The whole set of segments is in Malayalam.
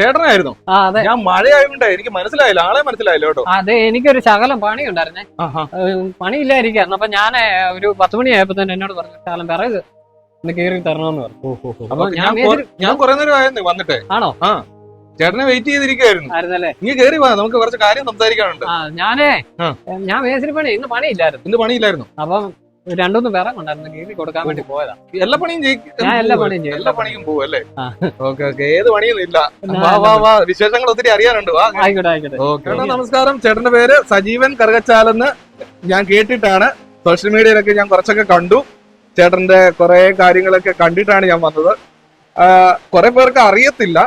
ചേട്ടനായിരുന്നു. ഞാൻ മഴയായതുകൊണ്ട് എനിക്ക് മനസ്സിലായില്ല ആളെ മനസ്സിലായില്ല കേട്ടോ. അതെ എനിക്കൊരു ശകലം പണി ഉണ്ടായിരുന്നേ പണിയില്ലായിരിക്കായിരുന്നു അപ്പൊ ഞാൻ ഒരു പത്ത് മണിയായപ്പോ തന്നെ എന്നോട് പറഞ്ഞു ശകലം പറയത് ഒന്ന് കീറി തരണമെന്ന് പറഞ്ഞു. അപ്പൊ ഞാൻ കൊറേ- നേരം ആയിരുന്നു വന്നിട്ടേ. ആണോ? ചേട്ടനെ വെയിറ്റ് ചെയ്തിരിക്കുന്നു നീ കേറി വാ നമുക്ക് കുറച്ച് കാര്യം സംസാരിക്കാനുണ്ട്. ഞാനേ ഞാൻ മേശരി പണി ഇന്ന് പണിയില്ലായിരുന്നു. ഇന്ന് പണിയില്ലായിരുന്നു. അപ്പം രണ്ടൊന്ന് വിറകുണ്ടായിരുന്നു കീറി കൊടുക്കാൻ വേണ്ടി പോയതാ. എല്ലാ പണിയും ഞാൻ എല്ലാ പണിയും ചെയ്യും. എല്ലാ പണിയും പോവും അല്ലേ. Okay okay. ഏത് പണിയൊന്നും ഇല്ല. വാ വാ വാ. വിശേഷങ്ങൾ ഒത്തിരി അറിയാനുണ്ട്. വാ. ആയിക്കോട്ടെ ആയിക്കോട്ടെ. ചേട്ടാ നമസ്കാരം. ചേട്ടന്റെ പേര് സജീവൻ കറുകച്ചാലെന്ന് ഞാൻ കേട്ടിട്ടാണ്. സോഷ്യൽ മീഡിയയിലൊക്കെ ഞാൻ കുറച്ചൊക്കെ കണ്ടു. ചേട്ടന്റെ കുറെ കാര്യങ്ങളൊക്കെ കണ്ടിട്ടാണ് ഞാൻ വന്നത്. കുറെ പേർക്ക് അറിയത്തില്ല.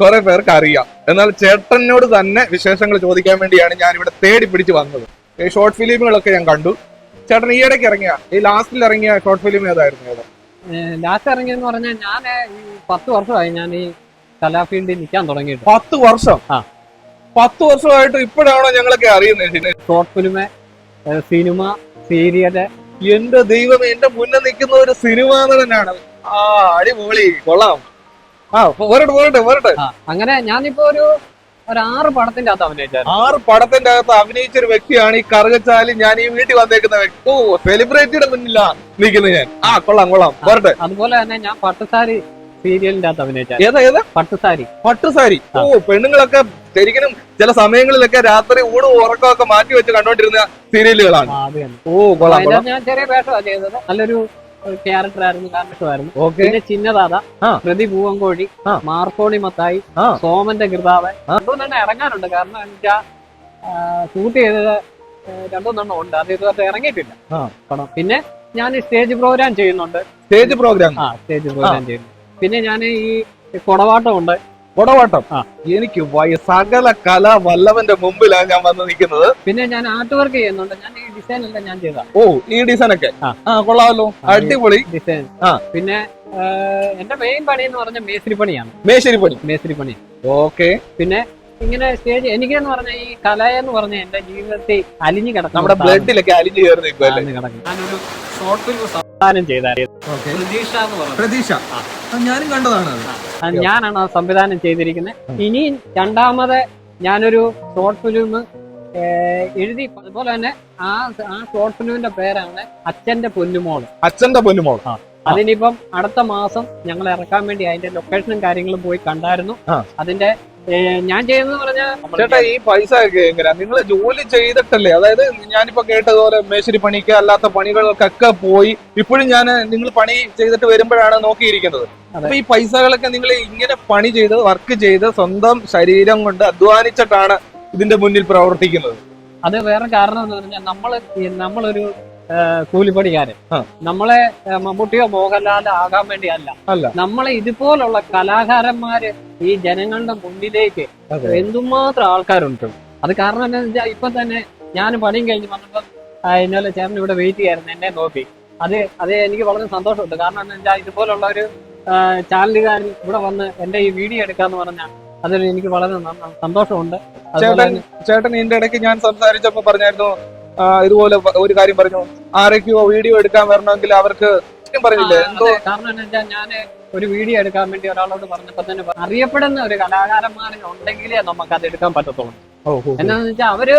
കുറെ പേർക്ക് അറിയാം. എന്നാൽ ചേട്ടനോട് തന്നെ വിശേഷങ്ങൾ ചോദിക്കാൻ വേണ്ടിയാണ് ഞാൻ ഇവിടെ തേടി പിടിച്ച് വന്നത്. ഈ ഷോർട്ട് ഫിലിമുകളൊക്കെ ഞാൻ കണ്ടു. ചേട്ടൻ ഈ ഇടയ്ക്ക് ഇറങ്ങിയ. ഈ ലാസ്റ്റിൽ ഇറങ്ങിയ ഷോർട്ട് ഫിലിം ഏതായിരുന്നു ഏതാ? ലാസ്റ്റ് ഇറങ്ങിയെന്ന് പറഞ്ഞാൽ ഞാൻ പത്ത് വർഷമായി ഞാൻ ഈ കലാഫീൽഡിൽ നിൽക്കാൻ തുടങ്ങിയിട്ട് പത്ത് വർഷം? ആ. പത്ത് വർഷമായിട്ട് ഇപ്പോഴാണോ ഞങ്ങളൊക്കെ അറിയുന്നത് ഷോർട്ട് ഫിലിമ സിനിമ സീരിയൽ എന്റെ ദൈവം എന്റെ മുന്നിൽ നിൽക്കുന്ന ഒരു സിനിമ നടനാണ്. ആ അടിപൊളി. കൊള്ളാം. ആ പോരട്ടെ പോരട്ടെ പോരട്ടെ അങ്ങനെ ഞാനിപ്പോ ഒരു ആറ് പടത്തിന്റെ അകത്ത് അഭിനയിച്ചായിരുന്നു. ആറ് പടത്തിന്റെ അകത്ത് അഭിനയിച്ച ഒരു വ്യക്തിയാണ് ഈ കറുകച്ചാലി ഞാൻ ഈ വീട്ടിൽ വന്നേക്കുന്ന വ്യക്തി. ഓ സെലിബ്രിറ്റിയുടെ മുന്നിലാ നിൽക്കുന്നത് ഞാൻ. ആ കൊള്ളാം കൊള്ളാം. പറട്ടെ അതുപോലെ തന്നെ ഞാൻ പട്ടുസാരി സീരിയലിന്റെ അകത്ത് അഭിനയിച്ചായിരുന്നു. ഏതാ ഏതാ? പട്ടുസാരി. പട്ടുസാരി. ഓ പെണ്ണുങ്ങളൊക്കെ ശരിക്കും ചില സമയങ്ങളിലൊക്കെ രാത്രി ഊണ് ഉറക്കമൊക്കെ മാറ്റി വെച്ച് കണ്ടോണ്ടിരുന്ന സീരിയലുകളാണ്. ഓ കൊള്ളാം കൊള്ളാം. ഞാൻ ചെറിയ വേഷമാണ് ചെയ്തത്. നല്ലൊരു ക്യാരക്ടർ ആയിരുന്നു കാരണമായിരുന്നു പിന്നെ ചിന്നദാത ആ. പ്രതി പൂവങ്കോഴി. മാർക്കോണി മത്തായി. സോമന്റെ കൃതാവൻ. തന്നെ ഇറങ്ങാനുണ്ട്. കാരണം എന്നുവെച്ചാ ഷൂട്ട് ചെയ്തത് രണ്ടുമൂന്നെണ്ണം ഉണ്ട്. അത് ഇതുവരെ ഇറങ്ങിയിട്ടില്ല. പിന്നെ ഞാൻ സ്റ്റേജ് പ്രോഗ്രാം ചെയ്യുന്നുണ്ട്. സ്റ്റേജ് പ്രോഗ്രാം ആ സ്റ്റേജ് പ്രോഗ്രാം ചെയ്യുന്നു പിന്നെ ഞാൻ ഈ കൊടവാട്ടം. ഉണ്ട് കൊടവാട്ടം. എനിക്ക് സകല കല വല്ലവന്റെ മുമ്പിലാണ് ഞാൻ വന്ന് നിൽക്കുന്നത്. പിന്നെ ഞാൻ ആർട്ട് വർക്ക് ചെയ്യുന്നുണ്ട്. ഞാൻ ഡിസൈൻ എല്ലാം ഞാൻ ചെയ്ത ഓ ഈ ഡിസൈൻ ഒക്കെ? ആ. കൊള്ളാമല്ലോ. അടിപൊളി. ഡിസൈൻ ആ. പിന്നെ എന്റെ മെയിൻ പണി എന്ന് പറഞ്ഞ മേശരി പണിയാണ് മേശരി പണി മേശരി പണി ഓക്കെ. പിന്നെ ഇങ്ങനെ സ്റ്റേജ് എനിക്ക് എന്ന് പറഞ്ഞ ഈ കല എന്ന് പറഞ്ഞ എന്റെ ജീവിതത്തിൽ അലിഞ്ഞു കിടക്കും നമ്മുടെ. ബ്ലഡിലൊക്കെ അലിഞ്ഞു ചേർന്ന്. ഞാനൊരു ഷോർട്ട് ഫിലിം സംവിധാനം ചെയ്തായിരുന്നു. പ്രതീക്ഷ എന്ന് പറഞ്ഞു പ്രതീക്ഷ. ഞാനും കണ്ടതാണ് ഞാനാണ് ആ സംവിധാനം ചെയ്തിരിക്കുന്നത്. ഇനി രണ്ടാമത് ഞാനൊരു ഷോർട്ട് ഫിലിം എഴുതി അതുപോലെ തന്നെ ആ ആ ഷോർട്ട് ഫിലിമിന്റെ പേരാണ് അച്ഛന്റെ പൊന്നുമോൾ. അച്ഛന്റെ പൊന്നുമോൾ അതിനിപ്പം അടുത്ത മാസം ഞങ്ങൾ ഇറക്കാൻ വേണ്ടി അതിന്റെ ലൊക്കേഷനും കാര്യങ്ങളും പോയി കണ്ടായിരുന്നു. അതിന്റെ ഞാൻ ചെയ്യുന്നത് പറഞ്ഞാൽ ചേട്ടാ ഈ പൈസ ഒക്കെ എങ്ങനെയാ? നിങ്ങൾ ജോലി ചെയ്തിട്ടല്ലേ? അതായത് ഞാനിപ്പോ കേട്ടതുപോലെ മേശരി പണിക്ക് അല്ലാത്ത പണികൾക്കൊക്കെ പോയി ഇപ്പോഴും ഞാൻ നിങ്ങൾ പണി ചെയ്തിട്ട് വരുമ്പോഴാണ് നോക്കിയിരിക്കുന്നത്. അപ്പൊ ഈ പൈസകളൊക്കെ നിങ്ങൾ ഇങ്ങനെ പണി ചെയ്ത് വർക്ക് ചെയ്ത് സ്വന്തം ശരീരം കൊണ്ട് അധ്വാനിച്ചിട്ടാണ് ഇതിന്റെ മുന്നിൽ പ്രവർത്തിക്കുന്നത്? അത് വേറെ കാരണം എന്ന് പറഞ്ഞാൽ നമ്മൾ ഈ നമ്മളൊരു കൂലിപ്പണിക്കാരൻ. നമ്മളെ മമ്മൂട്ടിയോ മോഹൻലാലോ ആകാൻ വേണ്ടി അല്ല. നമ്മളെ ഇതുപോലുള്ള കലാകാരന്മാര് ഈ ജനങ്ങളുടെ മുന്നിലേക്ക്. എന്തുമാത്രം ആൾക്കാരുണ്ട്? അത് കാരണം എന്താണെന്ന് വെച്ചാൽ ഇപ്പൊ തന്നെ ഞാൻ പണിയും കഴിഞ്ഞ് വന്നപ്പോ ഇന്നലെ ചേട്ടൻ ഇവിടെ വെയിറ്റ് ചെയ്യായിരുന്നു എന്നെ നോക്കി. അത് അത് എനിക്ക് വളരെ സന്തോഷമുണ്ട്. കാരണം എന്താ വെച്ചാൽ ഇതുപോലുള്ള ഒരു ചാനലുകാരൻ ഇവിടെ വന്ന് എന്റെ ഈ വീഡിയോ എടുക്കാന്ന് പറഞ്ഞാൽ അതിൽ എനിക്ക് വളരെ സന്തോഷമുണ്ട്. ചേട്ടൻ ചേട്ടൻ ഇതിന്റെ ഇടയ്ക്ക് ഞാൻ സംസാരിച്ചപ്പോ പറഞ്ഞായിരുന്നു ഇതുപോലെ ഒരു കാര്യം പറഞ്ഞു. ആരൊക്കെയോ വീഡിയോ എടുക്കാൻ വരണമെങ്കിൽ അവർക്ക് പറഞ്ഞില്ലേ? എന്തോ കാരണം വെച്ചാൽ ഞാൻ ഒരു വീഡിയോ എടുക്കാൻ വേണ്ടി ഒരാളോട് പറഞ്ഞപ്പോ തന്നെ അറിയപ്പെടുന്ന ഒരു കലാകാരന്മാരെ ഉണ്ടെങ്കിലേ നമുക്ക് അത് എടുക്കാൻ പറ്റത്തുള്ളൂ. എന്താന്ന് വെച്ചാൽ അവർ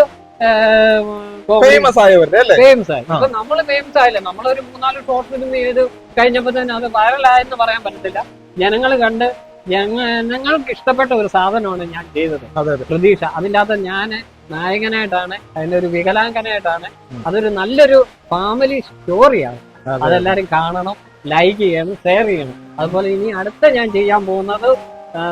ഫേമസ് ആയവരുടെ ഫേമസ് ആയി. അപ്പൊ നമ്മൾ ഫേമസ് ആയില്ല? നമ്മളൊരു മൂന്നാൽ ഷോർട്ട് ഫിലിം ചെയ്ത് കഴിഞ്ഞപ്പോ തന്നെ അത് വൈറലായെന്ന് പറയാൻ പറ്റത്തില്ല. ജനങ്ങൾ കണ്ട് ജനങ്ങൾക്ക് ഇഷ്ടപ്പെട്ട ഒരു സാധനമാണ് ഞാൻ ചെയ്തത്. അതെ അതെ. പ്രതീക്ഷ. അതിന്റെ അകത്ത് ഞാൻ നായകനായിട്ടാണ് അതിന്റെ ഒരു വികലാംഗനായിട്ടാണ് അതൊരു നല്ലൊരു ഫാമിലി സ്റ്റോറിയാണ് അതെല്ലാരും കാണണം ലൈക്ക് ചെയ്യണം ഷെയർ ചെയ്യണം. അതുപോലെ ഇനി അടുത്ത ഞാൻ ചെയ്യാൻ പോകുന്നത്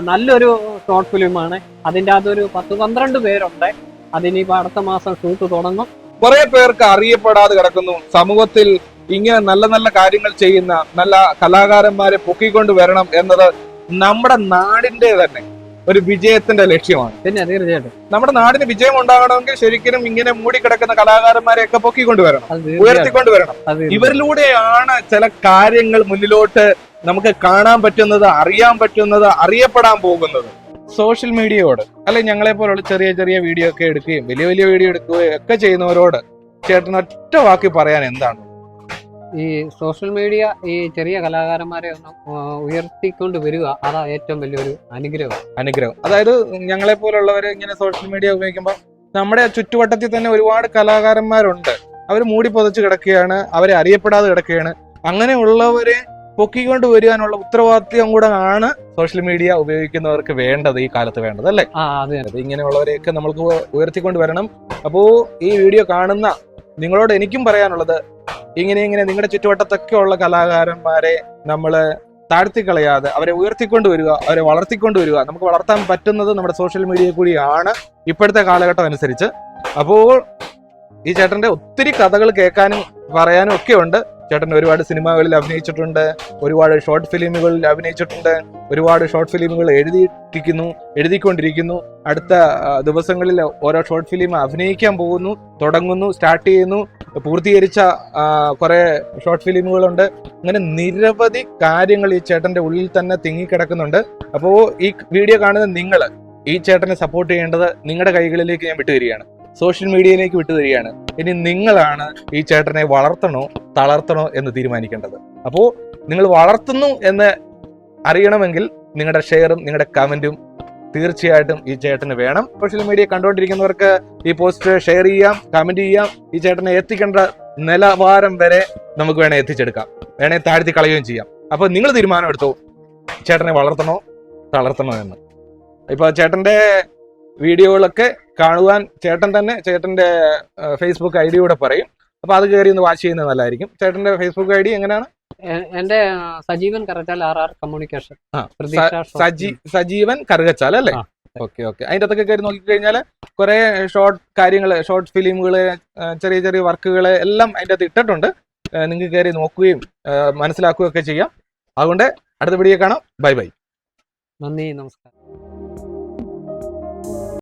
നല്ലൊരു ഷോർട്ട് ഫിലിമാണ് അതിന്റെ അകത്തൊരു പത്ത് പന്ത്രണ്ട് പേരുണ്ട്. അതിനിപ്പോ അടുത്ത മാസം ഷൂട്ട് തുടങ്ങും. കുറെ പേർക്ക് അറിയപ്പെടാതെ കിടക്കുന്നു. സമൂഹത്തിൽ ഇങ്ങനെ നല്ല നല്ല കാര്യങ്ങൾ ചെയ്യുന്ന നല്ല കലാകാരന്മാരെ പൊക്കിക്കൊണ്ട് വരണം എന്നത് നമ്മുടെ നാടിന്റെ തന്നെ ഒരു വിജയത്തിന്റെ ലക്ഷ്യമാണ്. പിന്നെ തീർച്ചയായിട്ടും. നമ്മുടെ നാടിന് വിജയം ഉണ്ടാകണമെങ്കിൽ ശരിക്കും ഇങ്ങനെ മൂടിക്കിടക്കുന്ന കലാകാരന്മാരെ ഒക്കെ പൊക്കിക്കൊണ്ടുവരണം ഉയർത്തിക്കൊണ്ടുവരണം. ഇവരിലൂടെയാണ് ചില കാര്യങ്ങൾ മുന്നിലോട്ട് നമുക്ക് കാണാൻ പറ്റുന്നത് അറിയാൻ പറ്റുന്നത് അറിയപ്പെടാൻ പോകുന്നത്. സോഷ്യൽ മീഡിയയോട് അല്ലെ ഞങ്ങളെ പോലുള്ള ചെറിയ ചെറിയ വീഡിയോ ഒക്കെ എടുക്കുകയും വലിയ വലിയ വീഡിയോ എടുക്കുകയും ഒക്കെ ചെയ്യുന്നവരോട് ചേട്ടൻ ഒറ്റ വാക്കി പറയാൻ എന്താണ്? ഈ സോഷ്യൽ മീഡിയ ഈ ചെറിയ കലാകാരന്മാരെ ഒന്ന് ഉയർത്തിക്കൊണ്ട് വരിക അതാ ഏറ്റവും വലിയൊരു അനുഗ്രഹം. അനുഗ്രഹം. അതായത് ഞങ്ങളെ പോലുള്ളവർ ഇങ്ങനെ സോഷ്യൽ മീഡിയ ഉപയോഗിക്കുമ്പോൾ നമ്മുടെ ചുറ്റുവട്ടത്തിൽ തന്നെ ഒരുപാട് കലാകാരന്മാരുണ്ട്. അവർ മൂടി പൊതച്ച് കിടക്കുകയാണ് അവരെ അറിയപ്പെടാതെ കിടക്കുകയാണ്. അങ്ങനെയുള്ളവരെ പൊക്കിക്കൊണ്ട് വരുവാനുള്ള ഉത്തരവാദിത്വം കൂടെ ആണ് സോഷ്യൽ മീഡിയ ഉപയോഗിക്കുന്നവർക്ക് വേണ്ടത് ഈ കാലത്ത് വേണ്ടത് അല്ലേ? ഇങ്ങനെയുള്ളവരെയൊക്കെ നമ്മൾക്ക് ഉയർത്തിക്കൊണ്ട് വരണം. അപ്പോൾ ഈ വീഡിയോ കാണുന്ന നിങ്ങളോട് എനിക്കും പറയാനുള്ളത് ഇങ്ങനെ ഇങ്ങനെ നിങ്ങളുടെ ചുറ്റുവട്ടത്തൊക്കെ ഉള്ള കലാകാരന്മാരെ നമ്മൾ താഴ്ത്തിക്കളയാതെ അവരെ ഉയർത്തിക്കൊണ്ട് വരിക അവരെ വളർത്തിക്കൊണ്ട് വരിക. നമുക്ക് വളർത്താൻ പറ്റുന്നത് നമ്മുടെ സോഷ്യൽ മീഡിയ കൂടിയാണ് ഇപ്പോഴത്തെ കാലഘട്ടം അനുസരിച്ച്. അപ്പോൾ ഈ ചേട്ടന്റെ ഒത്തിരി കഥകൾ കേൾക്കാനും പറയാനും ഒക്കെ ഉണ്ട്. ചേട്ടൻ ഒരുപാട് സിനിമകളിൽ അഭിനയിച്ചിട്ടുണ്ട് ഒരുപാട് ഷോർട്ട് ഫിലിമുകളിൽ അഭിനയിച്ചിട്ടുണ്ട് ഒരുപാട് ഷോർട്ട് ഫിലിമുകൾ എഴുതിയിട്ടിരിക്കുന്നു എഴുതിക്കൊണ്ടിരിക്കുന്നു. അടുത്ത ദിവസങ്ങളിൽ ഓരോ ഷോർട്ട് ഫിലിം അഭിനയിക്കാൻ പോകുന്നു തുടങ്ങുന്നു സ്റ്റാർട്ട് ചെയ്യുന്നു. പൂർത്തീകരിച്ച കുറേ ഷോർട്ട് ഫിലിമുകളുണ്ട്. അങ്ങനെ നിരവധി കാര്യങ്ങൾ ഈ ചേട്ടന്റെ ഉള്ളിൽ തന്നെ തിങ്ങിക്കിടക്കുന്നുണ്ട്. അപ്പോൾ ഈ വീഡിയോ കാണുന്ന നിങ്ങൾ ഈ ചേട്ടനെ സപ്പോർട്ട് ചെയ്യേണ്ടത് നിങ്ങളുടെ കൈകളിലേക്ക് ഞാൻ വിട്ടുതരികയാണ്. സോഷ്യൽ മീഡിയയിലേക്ക് വിട്ടുതരികയാണ്. ഇനി നിങ്ങളാണ് ഈ ചേട്ടനെ വളർത്തണോ തളർത്തണോ എന്ന് തീരുമാനിക്കേണ്ടത്. അപ്പോൾ നിങ്ങൾ വളർത്തുന്നു എന്ന് അറിയണമെങ്കിൽ നിങ്ങളുടെ ഷെയറും നിങ്ങളുടെ കമന്റും തീർച്ചയായിട്ടും ഈ ചേട്ടന് വേണം. സോഷ്യൽ മീഡിയ കണ്ടുകൊണ്ടിരിക്കുന്നവർക്ക് ഈ പോസ്റ്റ് ഷെയർ ചെയ്യാം കമന്റ് ചെയ്യാം. ഈ ചേട്ടനെ എത്തിക്കേണ്ട നിലവാരം വരെ നമുക്ക് വേണേൽ എത്തിച്ചെടുക്കാം. വേണേൽ താഴ്ത്തി കളയുകയും ചെയ്യാം. അപ്പൊ നിങ്ങൾ തീരുമാനം എടുത്തു ചേട്ടനെ വളർത്തണോ? തളർത്തണോ എന്ന്. ഇപ്പൊ ചേട്ടന്റെ വീഡിയോകളൊക്കെ കാണുവാൻ ചേട്ടൻ തന്നെ ചേട്ടന്റെ ഫേസ്ബുക്ക് ഐ ഡിയൂടെ പറയും. അപ്പൊ അത് കയറി ഒന്ന് വാച്ച് ചെയ്യുന്നത് നല്ലതായിരിക്കും. ചേട്ടന്റെ ഫേസ്ബുക്ക് ഐ ഡി എങ്ങനെയാണ്? എന്റെ Sajeevan Karachal R R communication Sajeevan Karukachal അല്ലേ. Okay okay. അതിന്റെ അകത്തൊക്കെ കയറി നോക്കിക്കഴിഞ്ഞാൽ കുറെ ഷോർട്ട് കാര്യങ്ങൾ ഷോർട്ട് ഫിലിമുകൾ ചെറിയ ചെറിയ വർക്കുകൾ എല്ലാം അതിന്റെ അകത്ത് ഇട്ടിട്ടുണ്ട്. നിങ്ങൾക്ക് കയറി നോക്കുകയും മനസ്സിലാക്കുകയും ഒക്കെ ചെയ്യാം. അതുകൊണ്ട് അടുത്ത വീഡിയോ കാണാം. Bye bye. നന്ദി നമസ്കാരം.